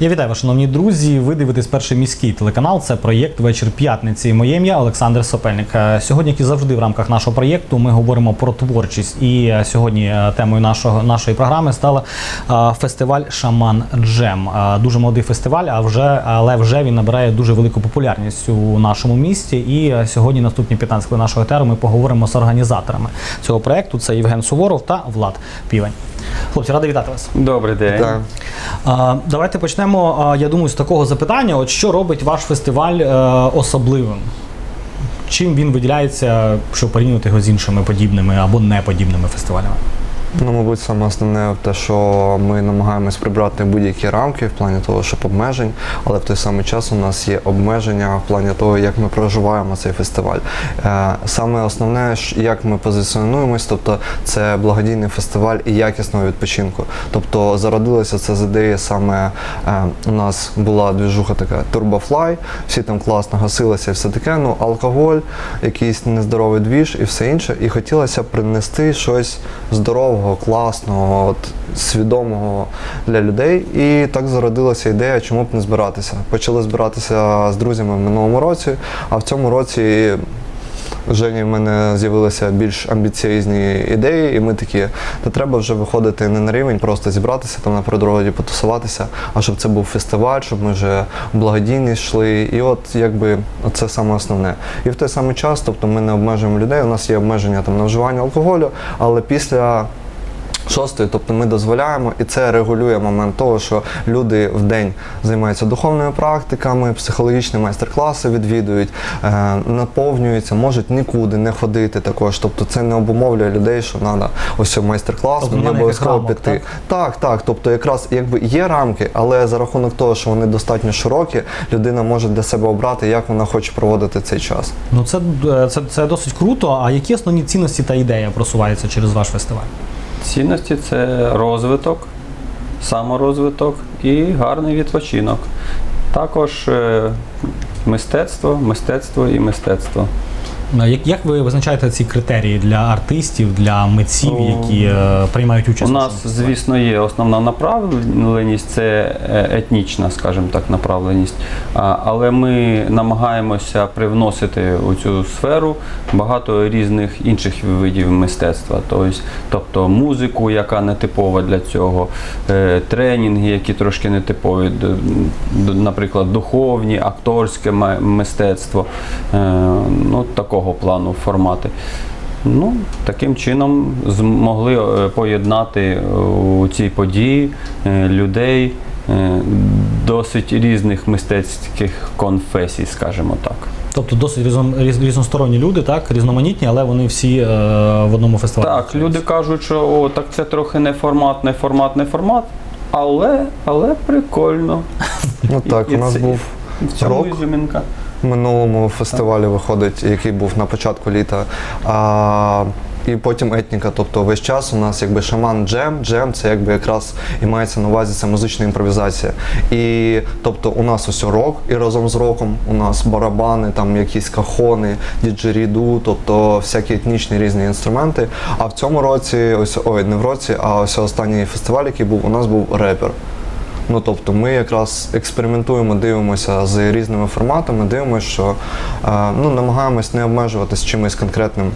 Я вітаю шановні друзі. Ви дивитесь перший міський телеканал. Це проєкт Вечір п'ятниці. Моє ім'я Олександр Сопельник. Е, Сьогодні, як і завжди, в рамках нашого проєкту ми говоримо про творчість. І е, сьогодні е, темою нашого нашої програми стала фестиваль Шаман Джем. Дуже молодий фестиваль, а вже але вже він набирає дуже велику популярність у нашому місті. І сьогодні, наступні 15 хвилин нашого етеру, ми поговоримо з організаторами цього проєкту. Це Євген Суворов та Влад Півень. Хлопці, радий вітати вас. Добрий день. Так. А, Давайте почнемо. Я думаю, з такого запитання: от що робить ваш фестиваль е, особливим? Чим він виділяється, щоб порівнювати його з іншими подібними або неподібними фестивалями? Ну, мабуть, саме основне те, що ми намагаємось прибрати будь-які рамки в плані того, щоб обмежень, але в той самий час у нас є обмеження в плані того, як ми проживаємо цей фестиваль. Е, Саме основне, як ми позиціонуємось, тобто це благодійний фестиваль і якісного відпочинку. Тобто зародилося це з ідеї саме е, у нас була двіжуха така Турбофлай, всі там класно гасилися і все таке. Ну, алкоголь, якийсь нездоровий двіж і все інше. І хотілося принести щось здорового, класного, от, свідомого для людей. І так зародилася ідея, чому б не збиратися. Почали збиратися з друзями в минулому році, а в цьому році. Жені в мене з'явилися більш амбіційні ідеї, і ми такі, та треба вже виходити не на рівень, просто зібратися там на природі, потусуватися, а щоб це був фестиваль, щоб ми вже благодійність йшли. І от якби це саме основне. І в той самий час, тобто ми не обмежуємо людей, у нас є обмеження там на вживання алкоголю, але після. Шостої, тобто ми дозволяємо, і це регулює момент того, що люди в день займаються духовними практиками, психологічні майстер-класи відвідують, е, наповнюються, можуть нікуди не ходити також. Тобто це не обумовлює людей, що треба ось майстер-клас, Тобто мені обов'язково піти. Так, так. Тобто, якраз якби є рамки, але за рахунок того, що вони достатньо широкі, людина може для себе обрати, як вона хоче проводити цей час. Ну це, е, це, це досить круто. А які основні цінності та ідея просуваються через ваш фестиваль? Цінності це розвиток, саморозвиток і гарний відпочинок. Також е, мистецтво, мистецтво і мистецтво. Е, Як, як ви визначаєте ці критерії для артистів, для митців, Ну, які е, приймають У нас, звісно, є основна направленість, це е, етнічна, скажімо так, направленість. Але ми намагаємося привносити у цю сферу багато різних інших видів мистецтва. Тобто, тобто музику, яка не типова для цього, е, тренінги, які трошки не типові, наприклад, духовні, акторське мистецтво, ну, такого плану формати. Ну, таким чином змогли е, поєднати е, у цій події е, людей досить різних мистецьких конфесій, скажімо так. Тобто досить різно, різносторонні люди, так, різноманітні, але вони всі е, в одному фестивалі. Так, люди кажуть, що о, так це трохи не формат, не формат, не формат, але, але прикольно. Ну так, І у нас це- був В цьому Рок. Минулому фестивалі виходить, який був на початку літа. А, і потім етніка, тобто весь час у нас якби шаман джем. Джем це якби якраз і мається на увазі це музична імпровізація. І тобто у нас ось рок, і разом з роком у нас барабани, там якісь кахони, діджеріду, тобто всякі етнічні різні інструменти. А в цьому році, ось ой, не в році, а ось останній фестиваль, який був, у нас був репер. Ну тобто ми якраз експериментуємо, дивимося з різними форматами, дивимося, що е, ну, намагаємось не обмежуватись чимось конкретним.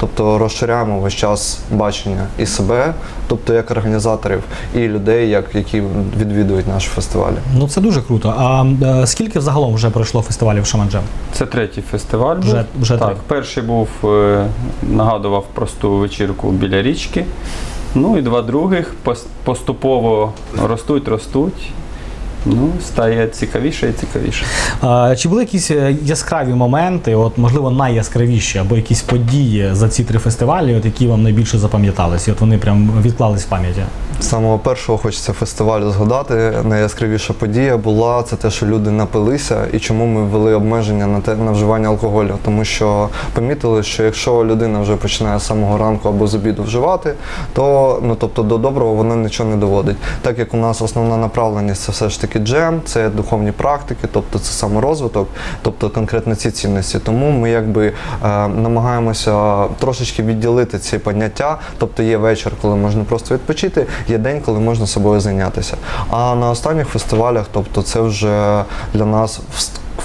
Тобто розширяємо весь час бачення і себе, тобто як організаторів, і людей, як, які відвідують наші фестивалі. Ну це дуже круто. А е, скільки взагалом вже пройшло фестивалів Шаманджем? Це третій фестиваль. Вже- був. вже так, три. перший був, е, нагадував просту вечірку біля річки. Ну і два других пос- поступово ростуть, ростуть. Ну, стає цікавіше і цікавіше. А, Чи були якісь е, яскраві моменти, от можливо найяскравіші, або якісь події за ці три фестивалі, от які вам найбільше запам'ятались? От вони прям відклались в пам'яті. Самого першого хочеться фестивалю згадати. Найяскравіша подія була це те, що люди напилися, і чому ми ввели обмеження на те на вживання алкоголю. Тому що помітили, що якщо людина вже починає з самого ранку або з обіду вживати, то ну тобто до доброго воно нічого не доводить. Так як у нас основна направленість це все ж таки джем, це духовні практики, тобто це саморозвиток, тобто конкретно ці цінності. Тому ми якби е, намагаємося трошечки відділити ці поняття. Тобто є вечір, коли можна просто відпочити, є день, коли можна собою зайнятися. А на останніх фестивалях, тобто, це вже для нас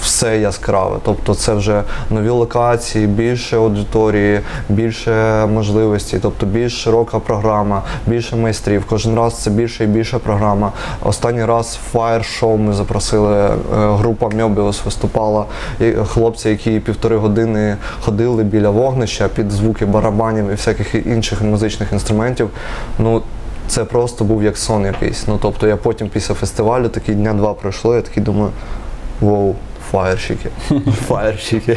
все яскраве. Тобто це вже нові локації, більше аудиторії, більше можливостей, тобто більш широка програма, більше майстрів. Кожен раз це більше і більше програма. Останній раз Show ми запросили, е, група Мьобіус виступала. І хлопці, які півтори години ходили біля вогнища під звуки барабанів і всяких інших музичних інструментів. Ну, це просто був як сон якийсь. Ну тобто я потім після фестивалю, такі дня два пройшло, я такий думаю, воу, фаєрщики. Фаєрщики.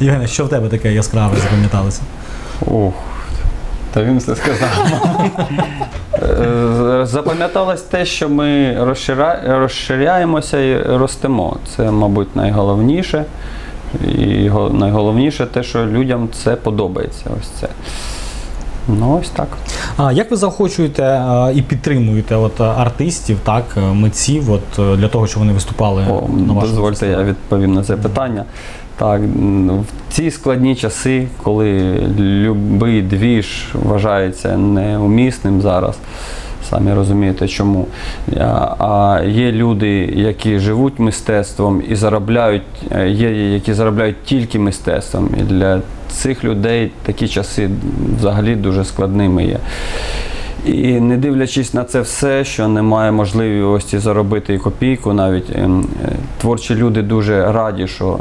Євгене, що в тебе таке яскраве запам'яталося? Ух, та він все сказав. Е, Запам'яталось те, що ми розширяємося і ростемо. Це, мабуть, найголовніше. І найголовніше те, що людям це подобається. Ось це. Ну, ось так. А як ви заохочуєте е, і підтримуєте от е, артистів, так, е, митців, от для того, щоб вони виступали О, на вашому дозвольте, фестивалі? я відповім на це питання. Так, в ці складні часи, коли будь-який двіж вважається неумісним зараз, самі розумієте чому. А є люди, які живуть мистецтвом і заробляють, е, є які заробляють тільки мистецтвом. І для цих людей такі часи взагалі дуже складними є. І не дивлячись на це все, що немає можливості заробити і копійку, навіть ем, е, творчі люди дуже раді, що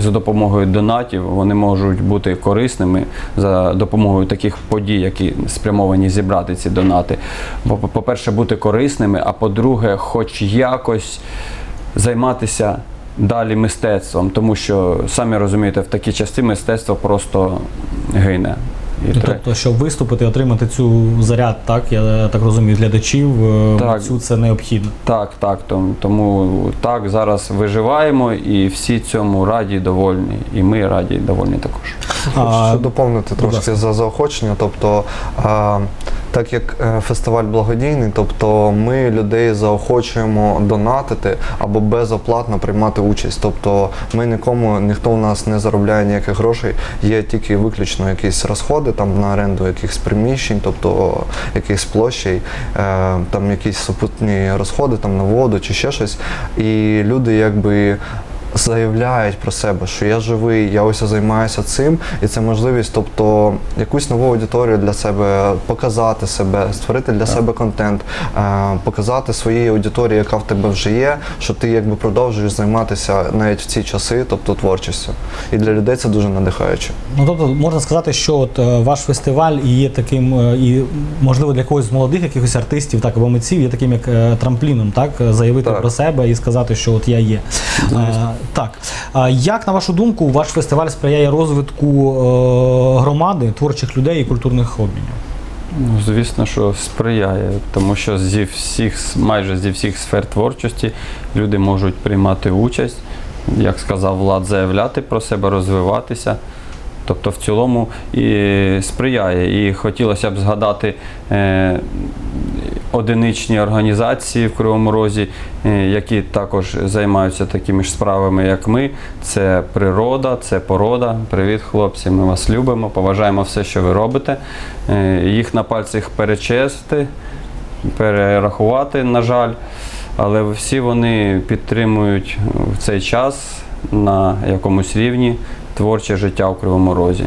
за допомогою донатів вони можуть бути корисними за допомогою таких подій, які спрямовані зібрати ці донати. По-перше, бути корисними, а по-друге, хоч якось займатися далі мистецтвом, тому що самі розумієте, в такі часи мистецтво просто гине. І Ну, Тобто, щоб виступити, отримати цю заряд, так, я так розумію, глядачів, е, Так. цю це необхідно. Так, так. Тому, тому так зараз виживаємо і всі цьому раді і довольні. І ми раді довольні також. А, доповнити трошки за заохочення. Тобто, а, так як е, фестиваль благодійний, тобто ми людей заохочуємо донатити або безоплатно приймати участь. Тобто ми нікому, ніхто у нас не заробляє ніяких грошей, є тільки виключно якісь розходи там на оренду якихось приміщень, тобто якихось площей, е, там якісь супутні розходи там на воду чи ще щось. І люди якби заявляють про себе, що я живий, я ось займаюся цим, і це можливість, тобто якусь нову аудиторію для себе показати себе, створити для себе контент, е, показати своїй аудиторії, яка в тебе вже є, що ти якби продовжуєш займатися навіть в ці часи, тобто творчістю. І для людей це дуже надихаюче. Ну, тобто можна сказати, що от е, ваш фестиваль і є таким, е, і можливо для когось з молодих якихось артистів, так або митців, є таким як трампліном, так заявити Так. про себе і сказати, що от я є. А, так, як на вашу думку, ваш фестиваль сприяє розвитку е, громади, творчих людей і культурних обмінів? Ну, звісно, що сприяє, тому що зі всіх, майже зі всіх сфер творчості люди можуть приймати участь, як сказав Влад, заявляти про себе, розвиватися. Тобто в цілому і сприяє. І хотілося б згадати е, одиничні організації в Кривому Розі, е, які також займаються такими ж справами, як ми. Це природа, це порода. Привіт, хлопці! Ми вас любимо, поважаємо все, що ви робите. Е, Їх на пальцях перечести, перерахувати, на жаль. Але всі вони підтримують в цей час на якомусь рівні творче життя у Кривому Розі.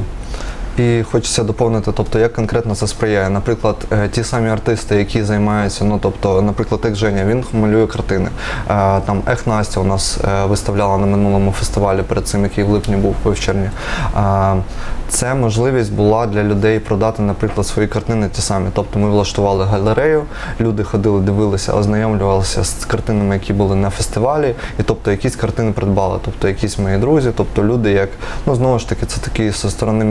І хочеться доповнити, тобто як конкретно це сприяє. Наприклад, е, ті самі артисти, які займаються, ну тобто, наприклад, як Женя, він малює картини. Е, Там Ех Настя у нас е, виставляла на минулому фестивалі перед цим, який в липні був в червні. Це можливість була для людей продати, наприклад, свої картини ті самі. Тобто ми влаштували галерею, люди ходили, дивилися, ознайомлювалися з картинами, які були на фестивалі, і тобто якісь картини придбали. Тобто якісь мої друзі, тобто люди, як ну знову ж таки, це такі зі сторони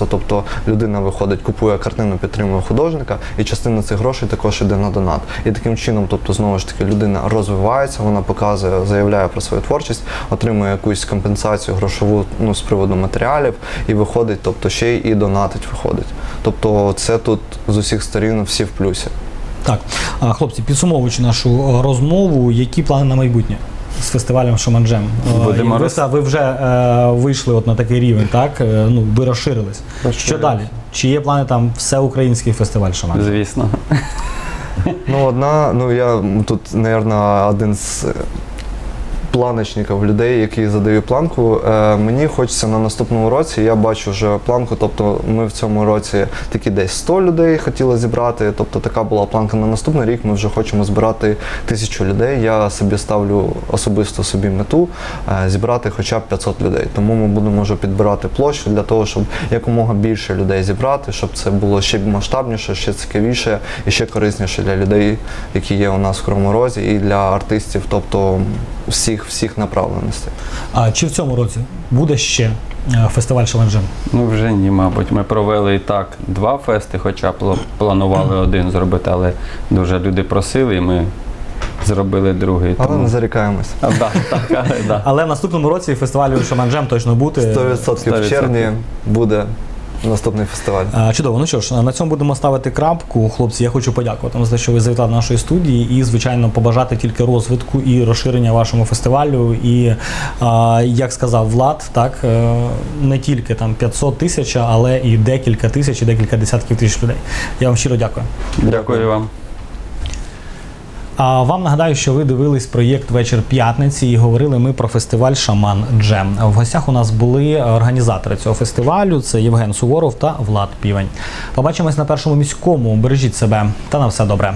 меценатства, тобто людина виходить, купує картину, підтримує художника, і частина цих грошей також йде на донат. І таким чином, тобто, знову ж таки, людина розвивається, вона показує, заявляє про свою творчість, отримує якусь компенсацію грошову ну, з приводу матеріалів і виходить, тобто ще й і донатить виходить. Тобто це тут з усіх сторін всі в плюсі. Так, хлопці, підсумовуючи нашу розмову, які плани на майбутнє з фестивалем Шаманджем? Е, Будемо ви, роз- ви вже е, вийшли от на такий рівень, так? Е, ну, ви розширились. Що далі? Чи є плани там всеукраїнський фестиваль Шоманджем? Звісно. Ну, одна, ну я тут, мабуть, один з планочників людей, які задаю планку. Е, мені хочеться на наступному році, я бачу вже планку, тобто ми в цьому році такі десь 100 людей хотіли зібрати. Тобто така була планка на наступний рік. Ми вже хочемо збирати тисячу людей. Я собі ставлю особисто собі мету е, зібрати хоча б 500 людей. Тому ми будемо вже підбирати площу для того, щоб якомога більше людей зібрати, щоб це було ще масштабніше, ще цікавіше і ще корисніше для людей, які є у нас в Кривому Розі, і для артистів, тобто всіх всіх направленостей. А чи в цьому році буде ще е, фестиваль Шаленджем? Ну вже ні, мабуть. Ми провели і так два фести, хоча планували один зробити, але дуже люди просили, і ми зробили другий. Але тому- не зарікаємось. А, да, так, але, да. Але в наступному році фестивалю Шаленджем точно буде. 100% в червні буде наступний фестиваль. А, Чудово, ну що ж, на цьому будемо ставити крапку. Хлопці, я хочу подякувати вам за те, що ви завітали до нашої студії і, звичайно, побажати тільки розвитку і розширення вашому фестивалю. І а, як сказав Влад, так е, не тільки там 500 тисяч, але і декілька тисяч, і декілька десятків тисяч людей. Я вам щиро дякую. Дякую вам. А вам нагадаю, що ви дивились проєкт Вечір п'ятниці і говорили ми про фестиваль Шаман Джем. В гостях у нас були організатори цього фестивалю: це Євген Суворов та Влад Півень. Побачимось на першому міському. Бережіть себе та на все добре.